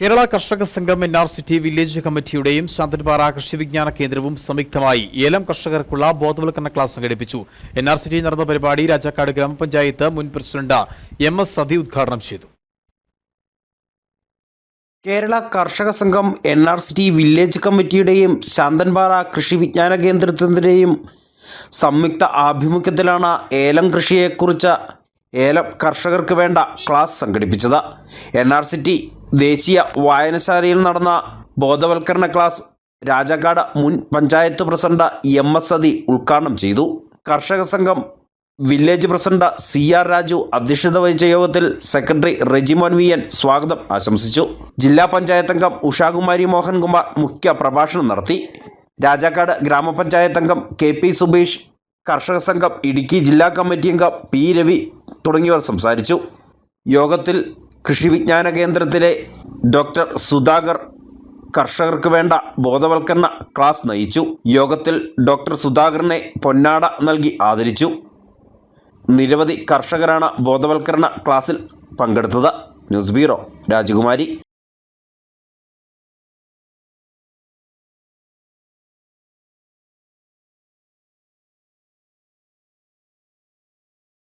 Kerala Karshaka Sangham N R city village കമ്മിറ്റിയുടെയും Santhanpara കൃഷി വിജ്ഞാന കേന്ദ്രവും സംയുക്തമായി ഏലം കർഷകർക്കുള്ള ബോധവൽക്കരണ ക്ലാസ് സംഘടിപ്പിച്ചു. എൻ ആർ സിറ്റിയിൽ നടന്ന പരിപാടി രാജാക്കാട് ഗ്രാമപഞ്ചായത്ത് മുൻ പ്രസിഡന്റ് എം എസ് സതി ഉദ്ഘാടനം ചെയ്തു. Kerala Karshaka Sangham N R C T village കമ്മിറ്റിയുടെയും Santhanpara കൃഷി വിജ്ഞാന കേന്ദ്രത്തിന്റെയും സംയുക്ത ആഭിമുഖ്യത്തിലാണ് ഏലം കൃഷിയെക്കുറിച്ച് ഏലം കർഷകർക്ക് വേണ്ട ക്ലാസ് സംഘടിപ്പിച്ചത്. എൻ ആർ സി ടി ദേശീയ വായനശാലയിൽ നടന്ന ബോധവൽക്കരണ ക്ലാസ് രാജാക്കാട് മുൻ panchayat president M S Sathi ഉദ്ഘാടനം ചെയ്തു. Karshaka Sangham village president C R Raju അധ്യക്ഷത വഹിച്ച യോഗത്തിൽ സെക്രട്ടറി റെജിമോൻ വി എൻ സ്വാഗതം ആശംസിച്ചു. ജില്ലാ പഞ്ചായത്ത് അംഗം ഉഷാകുമാരി മോഹൻകുമാർ മുഖ്യ പ്രഭാഷണം നടത്തി. രാജാക്കാട് ഗ്രാമപഞ്ചായത്ത് അംഗം കെ പി സുബീഷ് കർഷക സംഘം ഇടുക്കി ജില്ലാ കമ്മിറ്റി അംഗം പി രവി തുടങ്ങിയവർ സംസാരിച്ചു. യോഗത്തിൽ കൃഷി വിജ്ഞാന കേന്ദ്രത്തിലെ ഡോക്ടർ സുധാകർ കർഷകർക്ക് വേണ്ട ബോധവൽക്കരണ ക്ലാസ് നയിച്ചു. യോഗത്തിൽ ഡോക്ടർ സുധാകരനെ പൊന്നാട നൽകി ആദരിച്ചു. നിരവധി കർഷകരാണ് ബോധവൽക്കരണ ക്ലാസ്സിൽ പങ്കെടുത്തത്. ന്യൂസ് ബ്യൂറോ രാജകുമാരി.